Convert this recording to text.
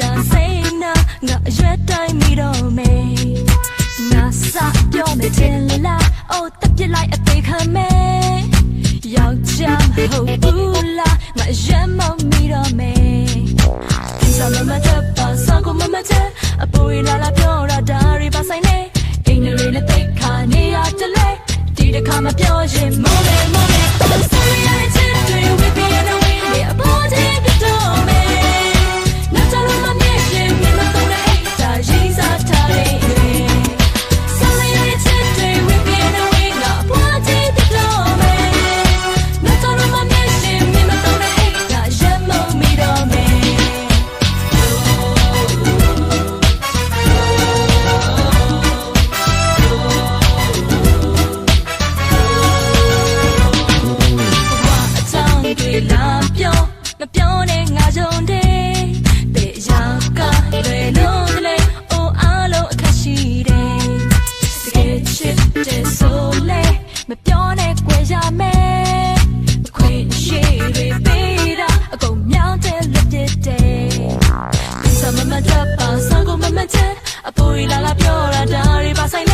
တာစိတ်နာငါအရွက်တိုင်းမိတော့မယ်ငါစပြောမယ်တင်လားအိုးတပြစ်လိုက်အသေးခံမယ်ယောက်ျားမဟုတ်ဘူးလားငါအရွက်မမိတော့မယ်စလမတပ်ပါစကောမမတပ်အပူရလာလာပြောတာဒါရီပါဆိုင်နေအင်းရီနဲ့တိတ်ခါနေရတလဲဒီတစ်ခါမပြောရင်မိုးလေမိုး ရမယ်အခွင့်အရေးတွေပေးတာအကုန်မြောင်းတဲ့လက်ပြတဲ့စမမတ်တပ်ပါစကောမမတ်ချက်အပူရီလာလာပြောတာဒါတွေပါဆိုင်